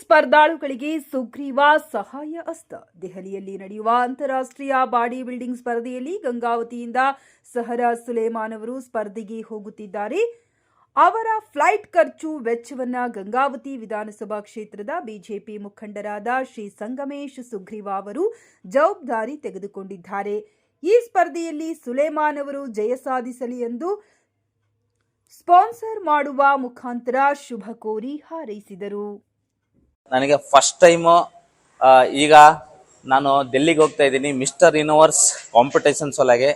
ಸ್ಪರ್ಧಾಳುಗಳಿಗೆ ಸುಗ್ರೀವ ಸಹಾಯ ಅಸ್ತ. ದೆಹಲಿಯಲ್ಲಿ ನಡೆಯುವ ಅಂತಾರಾಷ್ಟ್ರೀಯ ಬಾಡಿ ಬಿಲ್ಡಿಂಗ್ ಸ್ಪರ್ಧೆಯಲ್ಲಿ ಗಂಗಾವತಿಯಿಂದ ಸಹರಾ ಸುಲೇಮಾನ್ ಅವರು ಸ್ಪರ್ಧೆಗೆ ಹೋಗುತ್ತಿದ್ದಾರೆ. ಅವರ ಫ್ಲೈಟ್ ಖರ್ಚು ವೆಚ್ಚವನ್ನ ಗಂಗಾವತಿ ವಿಧಾನಸಭಾ ಕ್ಷೇತ್ರದ ಬಿಜೆಪಿ ಮುಖಂಡರಾದ ಶ್ರೀ ಸಂಗಮೇಶ್ ಸುಗ್ರೀವ ಅವರು ಜವಾಬ್ದಾರಿ ತೆಗೆದುಕೊಂಡಿದ್ದಾರೆ. ಈ ಸ್ಪರ್ಧೆಯಲ್ಲಿ ಸುಲೇಮಾನ್ ಅವರು ಜಯ ಸಾಧಿಸಲಿ ಎಂದು ಸ್ಪಾನ್ಸರ್ ಮಾಡುವ ಮುಖಾಂತರ ಶುಭ ಕೋರಿ ಹಾರೈಸಿದರು. ನನಗೆ ಫಸ್ಟ್ ಟೈಮು ಈಗ ನಾನು ಡೆಲ್ಲಿಗೆ ಹೋಗ್ತಾ ಇದ್ದೀನಿ. ಮಿಸ್ಟರ್ ಯೂನಿವರ್ಸ್ ಕಾಂಪಿಟೇಷನ್ ಒಳಗೆ.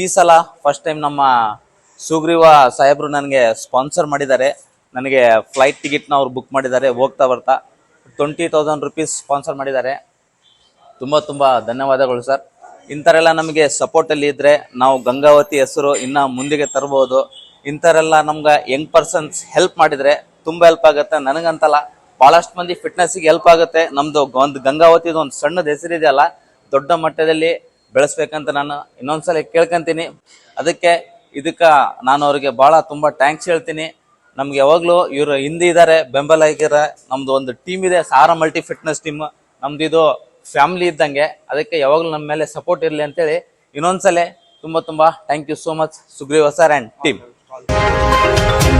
ಈ ಸಲ ಫಸ್ಟ್ ಟೈಮ್ ನಮ್ಮ ಸುಗ್ರೀವ ಸಾಹೇಬರು ನನಗೆ ಸ್ಪಾನ್ಸರ್ ಮಾಡಿದ್ದಾರೆ. ನನಗೆ ಫ್ಲೈಟ್ ಟಿಕೆಟ್ನ ಅವ್ರು ಬುಕ್ ಮಾಡಿದ್ದಾರೆ, ಹೋಗ್ತಾ ಬರ್ತಾ. ಟ್ವೆಂಟಿ ತೌಸಂಡ್ ರುಪೀಸ್ ಸ್ಪಾನ್ಸರ್ ಮಾಡಿದ್ದಾರೆ. ತುಂಬ ತುಂಬ ಧನ್ಯವಾದಗಳು ಸರ್ ಇಂಥರೆಲ್ಲ ನಮಗೆ ಸಪೋರ್ಟಲ್ಲಿ ಇದ್ದರೆ ನಾವು ಗಂಗಾವತಿ ಹೆಸರು ಇನ್ನೂ ಮುಂದಿಗೆ ತರ್ಬೋದು. ಇಂಥರೆಲ್ಲ ನಮ್ಗೆ ಯಂಗ್ ಪರ್ಸನ್ಸ್ ಹೆಲ್ಪ್ ಮಾಡಿದರೆ ತುಂಬ ಹೆಲ್ಪ್ ಆಗುತ್ತೆ. ನನಗಂತಲ್ಲ ಭಾಳಷ್ಟು ಮಂದಿ ಫಿಟ್ನೆಸ್ಸಿಗೆ ಹೆಲ್ಪ್ ಆಗುತ್ತೆ. ನಮ್ಮದು ಒಂದು ಗಂಗಾವತಿದು ಒಂದು ಸಣ್ಣದ ಹೆಸರಿದೆಯಲ್ಲ ದೊಡ್ಡ ಮಟ್ಟದಲ್ಲಿ ಬೆಳೆಸ್ಬೇಕಂತ ನಾನು ಇನ್ನೊಂದ್ಸಲ ಕೇಳ್ಕೊಂತೀನಿ. ಅದಕ್ಕೆ ಇದಕ್ಕೆ ನಾನು ಅವ್ರಿಗೆ ಭಾಳ ತುಂಬ ಥ್ಯಾಂಕ್ಸ್ ಹೇಳ್ತೀನಿ. ನಮ್ಗೆ ಯಾವಾಗಲೂ ಇವರು ಹಿಂದೆ ಇದ್ದಾರೆ ಬೆಂಬಲ ಆಗಿರ ನಮ್ಮದು ಒಂದು ಟೀಮ್ ಇದೆ, ಸಾರ ಮಲ್ಟಿ ಫಿಟ್ನೆಸ್ ಟೀಮ್ ನಮ್ದು ಇದು ಫ್ಯಾಮಿಲಿ ಇದ್ದಂಗೆ. ಅದಕ್ಕೆ ಯಾವಾಗಲೂ ನಮ್ಮ ಮೇಲೆ ಸಪೋರ್ಟ್ ಇರಲಿ ಅಂತೇಳಿ ಇನ್ನೊಂದ್ಸಲ ತುಂಬ ತುಂಬ thank you so much Sugriva sir and team Obrigado.